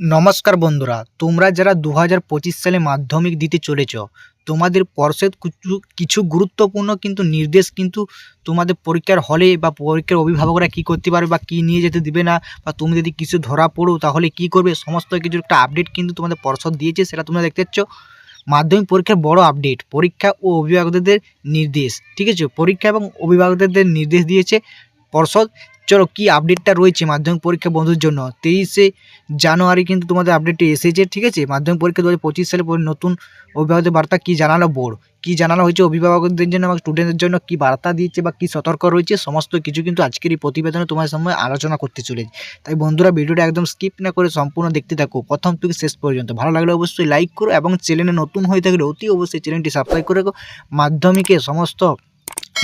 নমস্কার বন্ধুরা, তোমরা যারা দু হাজার পঁচিশ সালে মাধ্যমিক দিতে চলেছ, তোমাদের পর্ষদ কিছু কিছু গুরুত্বপূর্ণ কিন্তু নির্দেশ কিন্তু তোমাদের পরীক্ষার হলে বা পরীক্ষার অভিভাবকরা কী করতে পারবে বা কী নিয়ে যেতে দিবে না, বা তুমি যদি কিছু ধরা পড়ো তাহলে কী করবে, সমস্ত কিছুর একটা আপডেট কিন্তু তোমাদের পর্ষদ দিয়েছে, সেটা তোমরা দেখতে পাচ্ছ। মাধ্যমিক পরীক্ষার বড় আপডেট পরীক্ষা ও অভিভাবকদের নির্দেশ, ঠিক আছে? পরীক্ষা এবং অভিভাবকদের নির্দেশ দিয়েছে পর্ষদ। চলো কি আপডেটটা রয়েছে মাধ্যমিক পরীক্ষা বন্ধুর জন্য? তেইশে জানুয়ারি কিন্তু তোমাদের আপডেটটি এসেছে, ঠিক আছে? মাধ্যমিক পরীক্ষা দু হাজার পঁচিশ সালে পরে নতুন অভিভাবকদের বার্তা কী জানালো বোর্ড? কী জানানো হয়েছে অভিভাবকদের জন্য এবং স্টুডেন্টদের জন্য? কী বার্তা দিচ্ছে বা কী সতর্ক রয়েছে? সমস্ত কিছু কিন্তু আজকের এই প্রতিবেদনে তোমার সামনে আলোচনা করতে চলেছি। তাই বন্ধুরা, ভিডিওটা একদম স্কিপ না করে সম্পূর্ণ দেখতে থাকো। প্রথম থেকে শেষ পর্যন্ত। ভালো লাগলে অবশ্যই লাইক করো এবং চ্যানেলে নতুন হয়ে থাকলে অতি অবশ্যই চ্যানেলটি সাবস্ক্রাইব করে মাধ্যমিকে সমস্ত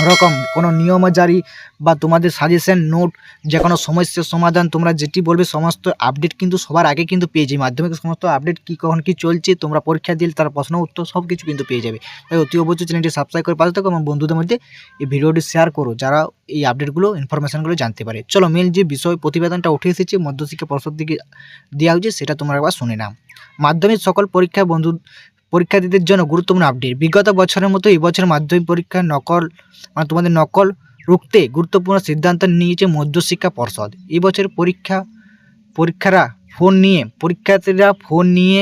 রকম কোনো নিয়মাচারী বা তোমাদের সাজেশন নোট যে কোনো সমস্যার সমাধান, তোমরা যেটি বলবে সমস্ত আপডেট কিন্তু সবার আগে কিন্তু পেয়ে যাবে। মাধ্যমিক সমস্ত আপডেট কী, কখন কী চলছে, তোমরা পরীক্ষা দিলে তার প্রশ্ন, উত্তর সব কিছু কিন্তু পেয়ে যাবে। তাই অতি অবশ্যই চ্যানেলটি সাবস্ক্রাইব করে পাশে থাকো এবং বন্ধুদের মধ্যে এই ভিডিওটি শেয়ার করো, যারা এই আপডেটগুলো ইনফরমেশনগুলো জানতে পারে। চলো মেন যে বিষয় প্রতিবেদনটা উঠে এসেছে, মধ্যশিক্ষা পর্ষদ থেকে দেওয়া হয়েছে, সেটা তোমরা একবার শুনে নাও। মাধ্যমিক সকল পরীক্ষা বন্ধু পরীক্ষার্থীদের জন্য গুরুত্বপূর্ণ আপডেট বিগত বছরের মতো এই বছর মাধ্যমিক পরীক্ষার নকল মানে তোমাদের নকল রুখতে গুরুত্বপূর্ণ সিদ্ধান্ত নিয়েছে মধ্যশিক্ষা পর্ষদ। এই বছর পরীক্ষা, পরীক্ষারা ফোন নিয়ে, পরীক্ষার্থীরা ফোন নিয়ে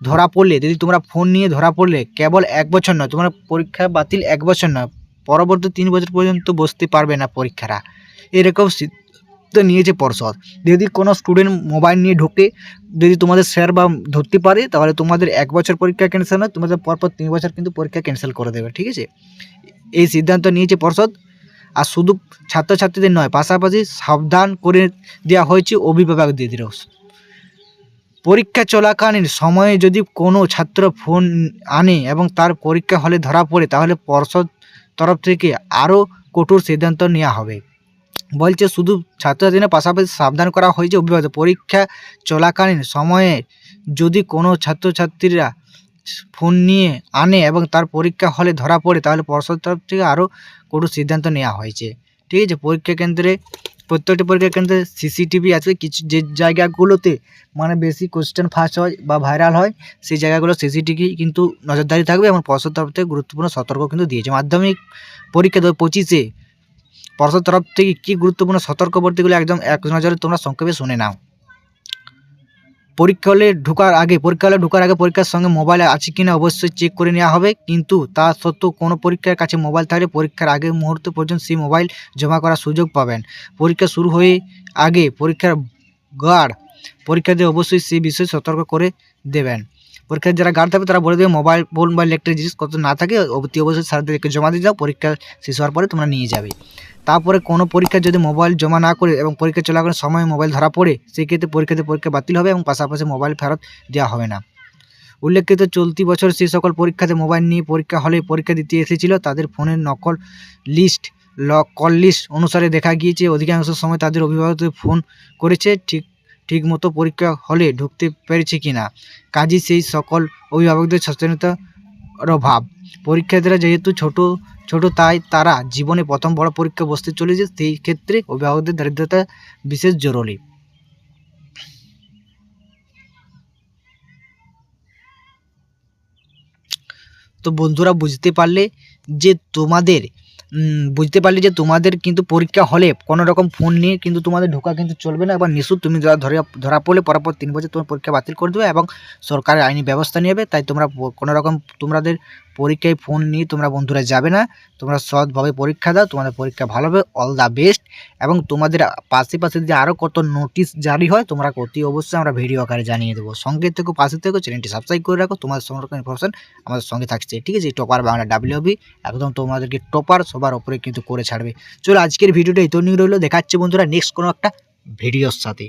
ধরা পড়লে, যদি তোমরা ফোন নিয়ে ধরা পড়লে কেবল এক বছর নয়, তোমরা পরীক্ষা বাতিল এক বছর নয়, পরবর্তী তিন বছর পর্যন্ত বসতে পারবে না পরীক্ষারা। এরকম নিয়েছে পর্ষদ যদি কোনো স্টুডেন্ট মোবাইল নিয়ে ঢোকে যদি তোমাদের স্যার বা ধরতে পারে, তাহলে তোমাদের এক বছর পরীক্ষা ক্যান্সেল হয়, তোমাদের পরপর তিন বছর কিন্তু পরীক্ষা ক্যান্সেল করে দেবে, ঠিক আছে? এই সিদ্ধান্ত নিয়েছে পর্ষদ আর শুধু ছাত্রছাত্রীদের নয়, পাশাপাশি সাবধান করে দেওয়া হয়েছে অভিভাবকদেরও পরীক্ষা চলাকালীন সময়ে যদি কোনো ছাত্র ফোন আনে এবং তার পরীক্ষা হলে ধরা পড়ে, তাহলে পর্ষদ তরফ থেকে আরও কঠোর সিদ্ধান্ত নেওয়া হবে। বলছে, শুধু ছাত্রছাত্রীদের পাশাপাশি সাবধান করা হয়েছে। অভিভাবক, পরীক্ষা চলাকালীন সময়ে যদি কোনো ছাত্রছাত্রীরা ফোন নিয়ে আনে এবং তার পরীক্ষা হলে ধরা পড়ে, তাহলে পর্ষদ তরফ থেকে আরও কঠোর সিদ্ধান্ত নেওয়া হয়েছে। ঠিক আছে, পরীক্ষা কেন্দ্রে, প্রত্যেকটি পরীক্ষা কেন্দ্রে সিসিটিভি আছে। কিছু যে জায়গাগুলোতে মানে বেশি কোশ্চেন ফার্স্ট হয় বা ভাইরাল হয়, সেই জায়গাগুলো সিসিটিভি কিন্তু নজরদারি থাকবে এবং পর্ষদ তরফ থেকে গুরুত্বপূর্ণ সতর্ক কিন্তু দিয়েছে। মাধ্যমিক পরীক্ষা দু পঁচিশে পর্ষদ তরফ থেকে কী গুরুত্বপূর্ণ সতর্কবার্তাগুলো একদম এক নজরে তোমরা সংক্ষেপে শুনে নাও। পরীক্ষা হলে ঢোকার আগে, পরীক্ষা হলে ঢোকার আগে পরীক্ষার সঙ্গে মোবাইল আছে কিনা অবশ্যই চেক করে নেওয়া হবে। কিন্তু তা সত্ত্বেও কোনো পরীক্ষার কাছে মোবাইল থাকলে পরীক্ষার আগে মুহূর্ত পর্যন্ত সেই মোবাইল জমা করার সুযোগ পাবেন। পরীক্ষা শুরু হয়ে আগে পরীক্ষার গার্ড পরীক্ষার্থী অবশ্যই সেই বিষয়ে সতর্ক করে দেবেন। পরীক্ষার যারা গার্ড থাকবে, তারা বলে দেবে মোবাইল ফোন বা ইলেকট্রিক জিনিস কত না থাকে, অতি অবশ্যই স্যারদেরকে জমা দিয়ে দাও, পরীক্ষা শেষ হওয়ার পরে তোমরা নিয়ে যাবে। তারপরে কোনো পরীক্ষা যদি মোবাইল জমা না করে এবং পরীক্ষা চলাকালীন সময় মোবাইল ধরা পড়ে, সেক্ষেত্রে পরীক্ষাতে পরীক্ষা বাতিল হবে এবং পাশাপাশি মোবাইল ফেরত দেওয়া হবে না। উল্লেখিত চলতি বছর সেই সকল পরীক্ষাতে মোবাইল নিয়ে পরীক্ষা হলে পরীক্ষা দিতে এসেছিল, তাদের ফোনের নকল লিস্ট কল লিস্ট অনুসারে দেখা গিয়েছে। অধিকাংশ সময় তাদের অভিভাবকদের ফোন করেছে, ঠিক ঠিক মতো পরীক্ষা হলে ঢুকতে পেরেছে কি না কাজী সেই সকল অভিভাবকদের সচেতনতার অভাব। পরীক্ষার্থীরা যেহেতু ছোট ছোট তাই তারা জীবনে প্রথম বড় পরীক্ষা বসতে চলেছে, সেই ক্ষেত্রে অভিভাবকদের দারিদ্রতা বিশেষ জরুরি। তো বন্ধুরা, বুঝতে পারলে যে তোমাদের বুঝতে পারলি যে তোমাদের কিন্তু পরীক্ষা হলে কোনো রকম ফোন নিয়ে কিন্তু তোমাদের ঢোকা কিন্তু চলবে না। এবং নিশ্চয় তুমি ধরা, ধরে পড়লে পরপর তিন বছর তোমার পরীক্ষা বাতিল করে দেবে এবং সরকারের আইনি ব্যবস্থা নেবে। তাই তোমরা কোনো রকম তোমাদের পরীক্ষায় ফোন নিয়ে তোমরা বন্ধুরা যাবে না। তোমরা সৎভাবে পরীক্ষা দাও, তোমাদের পরীক্ষা ভালো হবে অল দ্য বেস্ট এবং তোমাদের পাশে পাশে যে আরও কত নোটিশ জারি হয়, তোমরা অতি অবশ্যই আমরা ভিডিও আকারে জানিয়ে দেবো। সঙ্গে থেকে, পাশে থেকে চ্যানেলটি সাবস্ক্রাইব করে রাখো, তোমাদের সমস্ত ইনফরমেশন আমাদের সঙ্গে থাকছে। ঠিক আছে? টপার বাংলা ডাব্লিউবি একদম তোমাদেরকে টপার সবার ওপরে কিন্তু করে ছাড়বে। চলো, আজকের ভিডিওটা এই তৈরি রইল। দেখাচ্ছে বন্ধুরা নেক্সট কোনো একটা ভিডিওর সাথে।